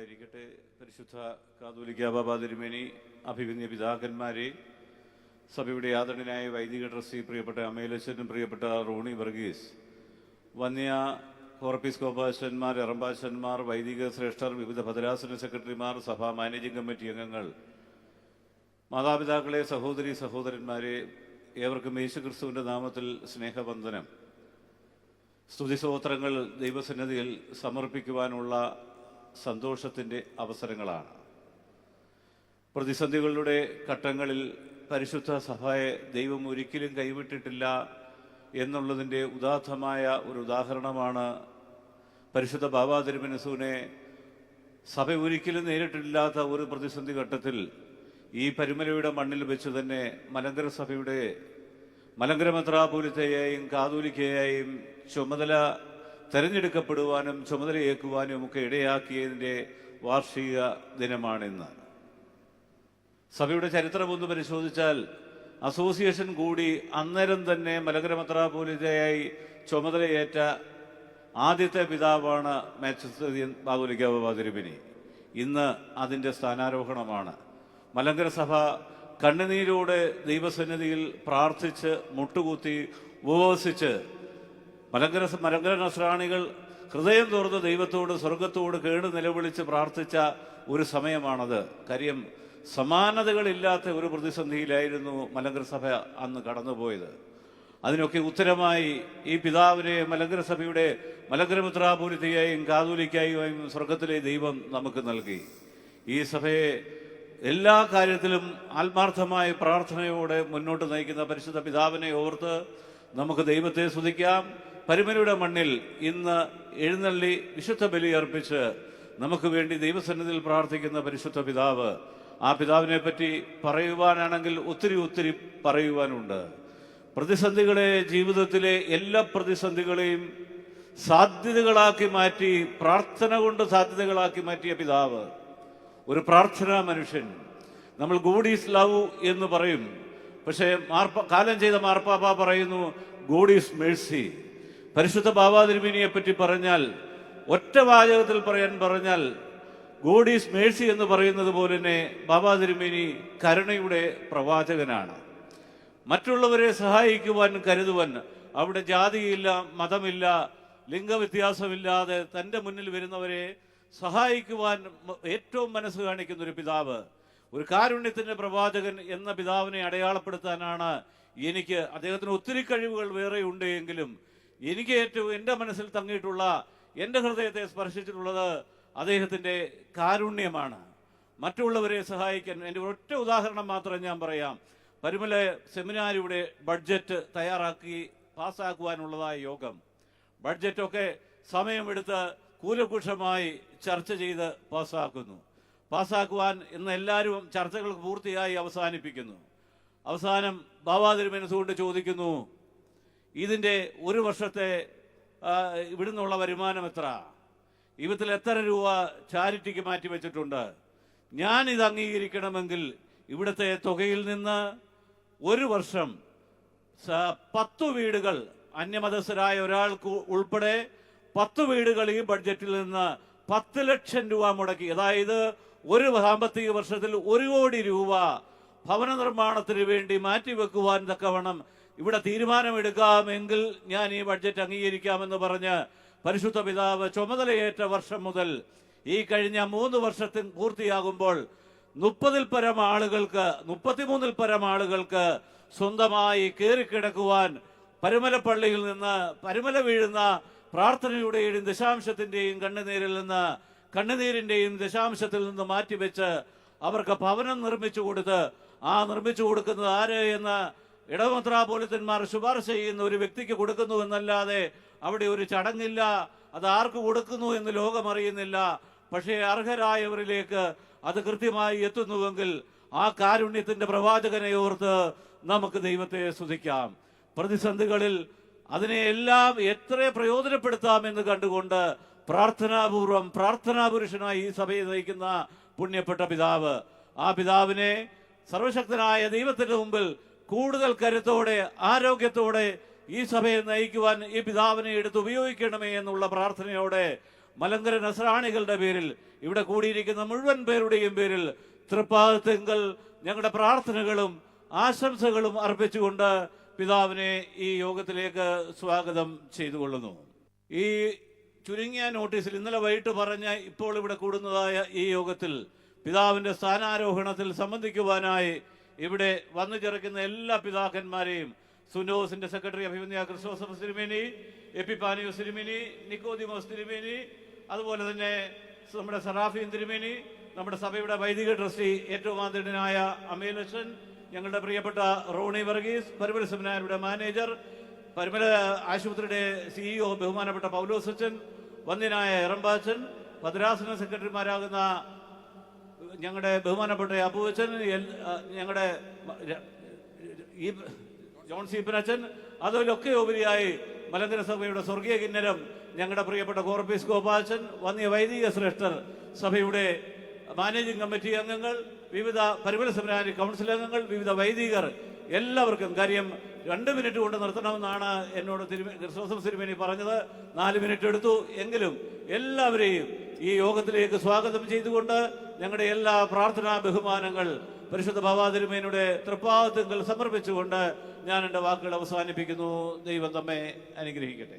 ഉണ്ടായിരിക്കട്ടെ പരിശുദ്ധ കാതോലിക്ക ബാബാ തിരുമേനി അഭിമന്യ പിതാക്കന്മാരെ സഭയുടെ ആദരണനായ വൈദിക ട്രസ്റ്റി പ്രിയപ്പെട്ട അമേലച്ചനും പ്രിയപ്പെട്ട റോണി വർഗീസ് വന്യ കോർപ്പിസ്കോപ്പാശന്മാർ എറമ്പാശന്മാർ വൈദിക ശ്രേഷ്ഠർ വിവിധ ഭദ്രാസന സെക്രട്ടറിമാർ സഭാ മാനേജിംഗ് കമ്മിറ്റി അംഗങ്ങൾ മാതാപിതാക്കളെ സഹോദരി സഹോദരന്മാരെ ഏവർക്കും യേശുക്രിസ്തുവിന്റെ നാമത്തിൽ സ്നേഹബന്ധനം സ്തുതിസ്തോത്രങ്ങൾ ദൈവസന്നിധിയിൽ സമർപ്പിക്കുവാനുള്ള സന്തോഷത്തിന്റെ അവസരങ്ങളാണ്. പ്രതിസന്ധികളുടെ ഘട്ടങ്ങളിൽ പരിശുദ്ധ സഭയെ ദൈവം ഒരിക്കലും കൈവിട്ടിട്ടില്ല എന്നുള്ളതിന്റെ ഉദാത്തമായ ഒരു ഉദാഹരണമാണ് പരിശുദ്ധ ബാബാ തിരുമനസൂനെ സഭ ഒരിക്കലും നേരിട്ടില്ലാത്ത ഒരു പ്രതിസന്ധി ഘട്ടത്തിൽ ഈ പരുമലയുടെ മണ്ണിൽ വെച്ച് തന്നെ മലങ്കര സഭയുടെ മലങ്കര മെത്രാപൂലിത്തയെയും കാതൂലിക്കയെയും ചുമതല തെരഞ്ഞെടുക്കപ്പെടുവാനും ചുമതലയേക്കുവാനും ഒക്കെ ഇടയാക്കിയതിന്റെ വാർഷിക ദിനമാണിന്ന്. സഭയുടെ ചരിത്രം ഒന്ന് പരിശോധിച്ചാൽ അസോസിയേഷൻ കൂടി അന്നേരം തന്നെ മലങ്കര മെത്രാപോലിതയായി ചുമതലയേറ്റ ആദ്യത്തെ പിതാവാണ് മാച്ചസ്തീൻ ബാഗുലിക തിരുമിനി ഇന്ന് അതിന്റെ സ്ഥാനാരോഹണമാണ്. മലങ്കര സഭ കണ്ണുനീരോടെ ദൈവസന്നിധിയിൽ പ്രാർത്ഥിച്ച് മുട്ടുകുത്തി ഉപവസിച്ച് മലങ്കര മലങ്കര നസ്രാണികൾ ഹൃദയം തുറന്ന് ദൈവത്തോട് സ്വർഗത്തോട് കേട് നിലവിളിച്ച് പ്രാർത്ഥിച്ച ഒരു സമയമാണത്. കാര്യം സമാനതകളില്ലാത്ത ഒരു പ്രതിസന്ധിയിലായിരുന്നു മലങ്കര സഭ അന്ന് കടന്നുപോയത്. അതിനൊക്കെ ഉത്തരമായി ഈ പിതാവിനെ മലങ്കര സഭയുടെ മലങ്കരമിത്രാപൂരിതയായും കാതൂലിക്കായും സ്വർഗത്തിലെ ദൈവം നമുക്ക് നൽകി. ഈ സഭയെ എല്ലാ കാര്യത്തിലും ആത്മാർത്ഥമായ പ്രാർത്ഥനയോടെ മുന്നോട്ട് നയിക്കുന്ന പരിശുദ്ധ പിതാവിനെ ഓർത്ത് നമുക്ക് ദൈവത്തെ സ്തുതിക്കാം. പരിമലയുടെ മണ്ണിൽ ഇന്ന് എഴുന്നള്ളി വിശുദ്ധ ബലി അർപ്പിച്ച് നമുക്ക് വേണ്ടി ദൈവസന്നിധിയിൽ പ്രാർത്ഥിക്കുന്ന പരിശുദ്ധ പിതാവ് ആ പിതാവിനെ പറ്റി പറയുവാനാണെങ്കിൽ ഒത്തിരി ഒത്തിരി പറയുവാനുണ്ട്. പ്രതിസന്ധികളെ ജീവിതത്തിലെ എല്ലാ പ്രതിസന്ധികളെയും സാധ്യതകളാക്കി മാറ്റി പ്രാർത്ഥന കൊണ്ട് സാധ്യതകളാക്കി മാറ്റിയ പിതാവ് ഒരു പ്രാർത്ഥനാ മനുഷ്യൻ. നമ്മൾ ഗോഡ് ഈസ് ലവ് എന്ന് പറയും. പക്ഷേ മാർപ്പ കാലം ചെയ്ത മാർപ്പാപ്പ പറയുന്നു ഗോഡ് ഈസ് മേഴ്സി. പരിശുദ്ധ ബാബാ തിരുമേനിയെ പറ്റി പറഞ്ഞാൽ ഒറ്റ വാചകത്തിൽ പറയാൻ പറഞ്ഞാൽ ഗോഡ് ഈസ് മേഴ്സി എന്ന് പറയുന്നത് പോലെ തന്നെ ബാബാ തിരുമേനി കരുണയുടെ പ്രവാചകനാണ്. മറ്റുള്ളവരെ സഹായിക്കുവാൻ കരുതുവാൻ അവിടെ ജാതിയില്ല മതമില്ല ലിംഗവ്യത്യാസമില്ലാതെ തന്റെ മുന്നിൽ വരുന്നവരെ സഹായിക്കുവാൻ ഏറ്റവും മനസ്സ് കാണിക്കുന്ന ഒരു പിതാവ് ഒരു കാരുണ്യത്തിന്റെ പ്രവാചകൻ എന്ന പിതാവിനെ അടയാളപ്പെടുത്താനാണ് എനിക്ക് അദ്ദേഹത്തിന് ഒത്തിരി കഴിവുകൾ വേറെ ഉണ്ട് എങ്കിലും എനിക്ക് ഏറ്റവും എന്റെ മനസ്സിൽ തങ്ങിയിട്ടുള്ള എന്റെ ഹൃദയത്തെ സ്പർശിച്ചിട്ടുള്ളത് അദ്ദേഹത്തിന്റെ കാരുണ്യമാണ്. മറ്റുള്ളവരെ സഹായിക്കാൻ എന്റെ ഒറ്റ ഉദാഹരണം മാത്രം ഞാൻ പറയാം. പരുമല സെമിനാരിയുടെ ബഡ്ജറ്റ് തയ്യാറാക്കി പാസ്സാക്കുവാനുള്ളതായ യോഗം. ബഡ്ജറ്റൊക്കെ സമയമെടുത്ത് കൂലകുഷമായി ചർച്ച ചെയ്ത് പാസ്സാക്കുന്നു. പാസ്സാക്കുവാൻ ഇന്ന് എല്ലാവരും ചർച്ചകൾ പൂർത്തിയായി അവസാനിപ്പിക്കുന്നു. അവസാനം ബാബാതിരി മനസ്സുകൊണ്ട് ചോദിക്കുന്നു ഇതിന്റെ ഒരു വർഷത്തെ ഇവിടെ ഇവിടുന്നുള്ള വരുമാനം എത്ര? ഇവത്തിൽ എത്ര രൂപ ചാരിറ്റിക്ക് മാറ്റി വെച്ചിട്ടുണ്ട്? ഞാൻ ഇത് അംഗീകരിക്കണമെങ്കിൽ ഇവിടുത്തെ തുകയിൽ നിന്ന് ഒരു വർഷം പത്തു വീടുകൾ അന്യമതസ്ഥരായ ഒരാൾക്ക് ഉൾപ്പെടെ പത്ത് വീടുകൾ ഈ ബഡ്ജറ്റിൽ നിന്ന് പത്ത് ലക്ഷം രൂപ മുടക്കി. അതായത് ഒരു സാമ്പത്തിക വർഷത്തിൽ ഒരു കോടി രൂപ ഭവന നിർമ്മാണത്തിന് വേണ്ടി മാറ്റിവെക്കുവാൻ തക്കവണ്ണം ഇവിടെ തീരുമാനമെടുക്കാമെങ്കിൽ ഞാൻ ഈ ബഡ്ജറ്റ് അംഗീകരിക്കാമെന്ന് പറഞ്ഞ് പരിശുദ്ധ പിതാവ് ചുമതലയേറ്റ വർഷം മുതൽ ഈ കഴിഞ്ഞ മൂന്ന് വർഷത്തിൽ പൂർത്തിയാകുമ്പോൾ മുപ്പതിൽ പരം ആളുകൾക്ക് മുപ്പത്തിമൂന്നിൽ പരം ആളുകൾക്ക് സ്വന്തമായി കയറിക്കിടക്കുവാൻ പരുമലപ്പള്ളിയിൽ നിന്ന് പരുമല വീഴുന്ന പ്രാർത്ഥനയുടെയും ദശാംശത്തിന്റെയും കണ്ണുനീരിൽ നിന്ന് കണ്ണുനീരിന്റെയും ദശാംശത്തിൽ നിന്ന് മാറ്റിവെച്ച് അവർക്ക് ഭവനം നിർമ്മിച്ചു കൊടുത്ത് ആ നിർമ്മിച്ചു കൊടുക്കുന്നത് ആര് എന്ന് ഇടമത്രാപോലിത്തന്മാർ ശുപാർശ ചെയ്യുന്ന ഒരു വ്യക്തിക്ക് കൊടുക്കുന്നു എന്നല്ലാതെ അവിടെ ഒരു ചടങ്ങില്ല. അത് ആർക്ക് കൊടുക്കുന്നു എന്ന് ലോകമറിയുന്നില്ല. പക്ഷേ അർഹരായവരിലേക്ക് അത് കൃത്യമായി എത്തുന്നുവെങ്കിൽ ആ കാരുണ്യത്തിന്റെ പ്രവാചകനെ ഓർത്ത് നമുക്ക് ദൈവത്തെ സ്തുതിക്കാം. പ്രതിസന്ധികളിൽ അതിനെ എല്ലാം എത്ര പ്രയോജനപ്പെടുത്താമെന്ന് കണ്ടുകൊണ്ട് പ്രാർത്ഥനാപൂർവം പ്രാർത്ഥനാ പുരുഷനായി ഈ സഭയെ നയിക്കുന്ന പുണ്യപ്പെട്ട പിതാവ്. ആ പിതാവിനെ സർവശക്തനായ ദൈവത്തിന്റെ മുമ്പിൽ കൂടുതൽ കരുത്തോടെ ആരോഗ്യത്തോടെ ഈ സഭയെ നയിക്കുവാൻ ഈ പിതാവിനെ എടുത്ത് ഉപയോഗിക്കണമേ എന്നുള്ള പ്രാർത്ഥനയോടെ മലങ്കര നസ്രാണികളുടെ പേരിൽ ഇവിടെ കൂടിയിരിക്കുന്ന മുഴുവൻ പേരുടെയും പേരിൽ തൃപ്പാദത്തെങ്കിൽ ഞങ്ങളുടെ പ്രാർത്ഥനകളും ആശംസകളും അർപ്പിച്ചുകൊണ്ട് പിതാവിനെ ഈ യോഗത്തിലേക്ക് സ്വാഗതം ചെയ്തുകൊള്ളുന്നു. ഈ ചുരുങ്ങിയ നോട്ടീസിൽ ഇന്നലെ വൈകിട്ട് പറഞ്ഞ ഇപ്പോൾ ഇവിടെ കൂടുന്നതായ ഈ യോഗത്തിൽ പിതാവിന്റെ സ്ഥാനാരോഹണത്തിൽ സംബന്ധിക്കുവാനായി ഇവിടെ വന്നു ചേർക്കുന്ന എല്ലാ പിതാക്കന്മാരെയും സുനോസിന്റെ സെക്രട്ടറി അഭിമന്യ ക്രിസ്തോസഫ് സിരിമേനി എപ്പിപ്പാനിയോ സിരിമേനി നിക്കോദിമോസ് തിരുമേനി അതുപോലെ തന്നെ നമ്മുടെ സറാഫീൻ തിരുമേനി നമ്മുടെ സഭയുടെ വൈദിക ട്രസ്റ്റി ഏറ്റവും ആദരണീയനായ അമേലച്ചൻ ഞങ്ങളുടെ പ്രിയപ്പെട്ട റോണി വർഗീസ് പരിമല സെമിനാരിയുടെ മാനേജർ പരിമല ആശുപത്രിയുടെ സിഇഒ ബഹുമാനപ്പെട്ട പൗലോസച്ചൻ വന്ദ്യനായ എറമ്പാച്ചൻ ഭദ്രാസന സെക്രട്ടറിമാരാകുന്ന ഞങ്ങളുടെ ബഹുമാനപ്പെട്ട അപ്പുവച്ചൻ ഞങ്ങളുടെ ഈ ജോൺ സീപ്പനച്ചൻ അതിലൊക്കെ ഉപരിയായി മലങ്കര സഭയുടെ സ്വർഗീയ കിന്നരം ഞങ്ങളുടെ പ്രിയപ്പെട്ട കോർപ്പീസ് ഗോപാലച്ചൻ വന്നിയ വൈദിക ശ്രേഷ്ഠർ സഭയുടെ മാനേജിംഗ് കമ്മിറ്റി അംഗങ്ങൾ വിവിധ പരിമല സെമിനാരി കൗൺസിൽ അംഗങ്ങൾ വിവിധ വൈദികർ എല്ലാവർക്കും കാര്യം രണ്ട് മിനിറ്റ് കൊണ്ട് നിർത്തണമെന്നാണ് എന്നോട് തിരുമേ ക്രിസ്തോസം പറഞ്ഞത്. നാല് മിനിറ്റ് എടുത്തു. എങ്കിലും എല്ലാവരെയും ഈ യോഗത്തിലേക്ക് സ്വാഗതം ചെയ്തുകൊണ്ട് ഞങ്ങളുടെ എല്ലാ പ്രാർത്ഥനാ ബഹുമാനങ്ങൾ പരിശുദ്ധ ഭവാതിരുമേനയുടെ തിരുമേനിയുടെ സമർപ്പിച്ചുകൊണ്ട് ഞാൻ എന്റെ വാക്കുകൾ അവസാനിപ്പിക്കുന്നു. ദൈവം തമ്മെ അനുഗ്രഹിക്കട്ടെ.